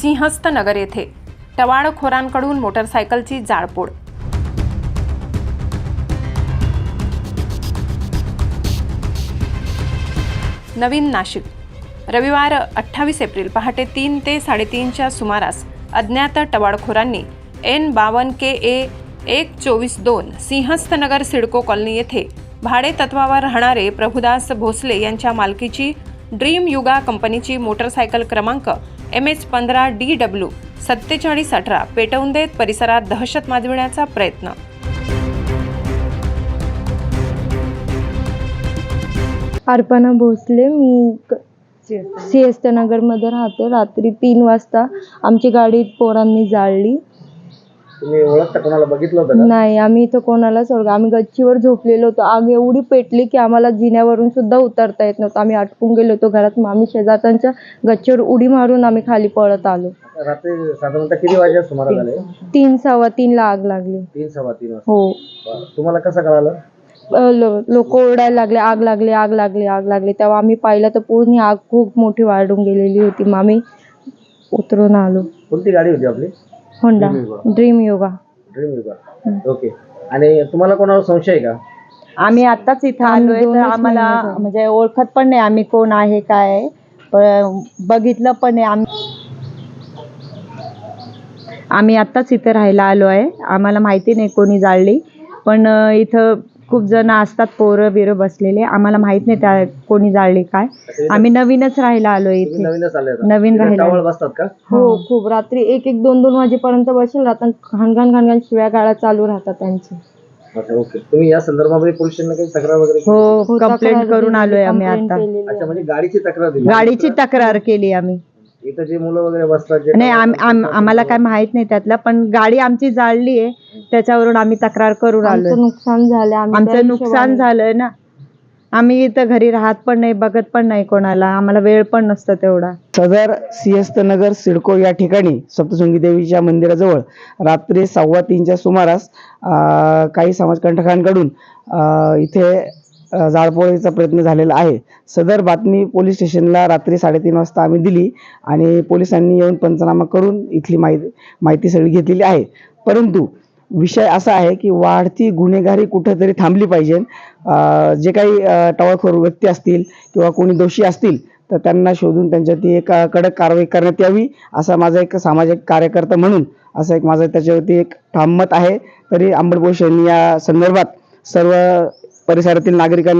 सिंहस्थ नगर येथे टवाळखोरांकडून मोटरसायकलची जाळपोळ. नवीन नाशिक. रविवार अठ्ठावीस एप्रिल पहाटे तीन ते साडेतीनच्या सुमारास अज्ञात टवाळखोरांनी एन बावन के ए एक चोवीस दोन सिंहस्थनगर सिडको कॉलनी येथे भाडे तत्वावर राहणारे प्रभुदास भोसले यांच्या मालकीची ड्रीम युगा कंपनीची मोटरसायकल क्रमांक एम एच पंधरा डी डब्ल्यू सत्तेचाळीस अठरा पेटवून देत परिसरात दहशत माजविण्याचा प्रयत्न. अर्पणा भोसले मी सी एस नगरमध्ये राहते. रात्री तीन वाजता आमची गाडी पोरांनी जाळली. तुम्ही ओळखता कोणाला बघितलं होतं का? नाही आम्ही इथं कोणालाच ओळख आम्ही गच्चीवर झोपलेलो होतो. आग एवढी पेटली की आम्हाला जिन्यावरून सुद्धा उतरता येत नव्हतं. आम्ही अटकून गेलो होतो घरात. मग आम्ही शेजारच्या गच्चीवर उडी मारून आम्ही खाली पळत आलो. रात्री साधारणतः किती सुमारास झाले तीन सव्वा तीनला आग लागली. तीन सव्वा तीन वाजता. हो. बरं. तुम्हाला कसं कळालं? लोक ओरडायला लागले आग लागली आग लागली आग लागली. तेव्हा आम्ही पाहिलं तर पूर्ण आग खूप मोठी वाढून गेलेली होती. मग आम्ही उतरून आलो. कोणती गाडी होती आपली? Honda. Dream Yoga Dream Yuga okay आणि तुम्हाला कोणावर संशय आहे का? आम्ही आत्ताच इथं आम्ही आलोय तर दोनच आम्हाला महिने झाले. म्हणजे ओळखत पण नाही आम्ही कोण आहे काय आहे. पण बघितलं पण नाही आम्ही. आम्ही आत्ताच इथं राहायला आलो आहे आम्हाला माहिती नाही कोणी जाळली. पण अं, इथं खूप जण असतात पोरं बिरं बसलेले. आम्हाला माहीत नाही त्या कोणी जाळली काय. आम्ही नवीनच राहायला इथे. नवीनच आले होते. नवीन राहिला. टावळ बसतात का? हो. खूप. रात्री एक एक दोन दोन वाजेपर्यंत बसेल राहतात घाणघाण घाणघाण शिव्या गाळा चालू राहतात त्यांची. अच्छा ओके. तुम्ही या संदर्भामध्ये पोलीस स्टेशनला काही तक्रार वगैरे केली? हो हो, कंप्लेंट तक्रार करून आलोय आम्ही complaint आता. केलेली अच्छा आहे. म्हणजे गाडीची तक्रार दिली. गाडीची तक्रार केली आम्ही. इथं जे मुलं वगैरे बसतात जे नाही आम- आम- आम्हाला काय माहीत नाही त्यातलं पण गाडी आमची जाळली आहे त्याच्यावरून आम्ही तक्रार करून आमचं आलोय नुकसान झालं आम्ही त्या आमचं नुकसान हिशोबाने- झालंय ना. आम्ही इथं घरी राहत पण नाही बघत पण नाही कोणाला आम्हाला वेळ पण नसतो तेवढा. सदर सिंहस्थ नगर सिडको या ठिकाणी सप्तशृंगी देवीच्या मंदिराजवळ रात्री सव्वा तीनच्या सुमारास अं, काही समाजकंटकांकडून अं, इथे जाळपोळीचा प्रयत्न झालेला आहे. सदर बातमी पोलीस स्टेशनला रात्री साडेतीन वाजता आम्ही दिली आणि पोलिसांनी येऊन पंचनामा करून इथली माहिती माहिती सगळी घेतलेली आहे. परंतु विषय असा आहे की वाढती गुन्हेगारी कुठेतरी थांबली पाहिजे. जे काही अं, टवाळखोर व्यक्ती असतील किंवा कोणी दोषी असतील तर त्यांना शोधून त्यांच्यावरती एक कडक कारवाई करण्यात यावी असा माझा एक सामाजिक कार्यकर्ता म्हणून असं एक माझं त्याच्यावरती एक ठाम मत आहे. तरी अंबड यांनी या संदर्भात सर्व परिसरातील नागरिकां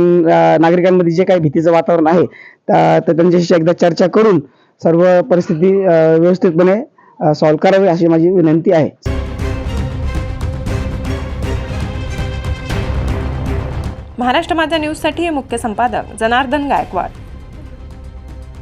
नागरिकांमध्ये जे काही भीतीचं वातावरण आहे तर त्यांच्याशी एकदा चर्चा करून सर्व परिस्थिती व्यवस्थितपणे सॉल्व्ह करावी अशी माझी विनंती आहे. महाराष्ट्र माझा न्यूजसाठी मुख्य संपादक जनार्दन गायकवाड.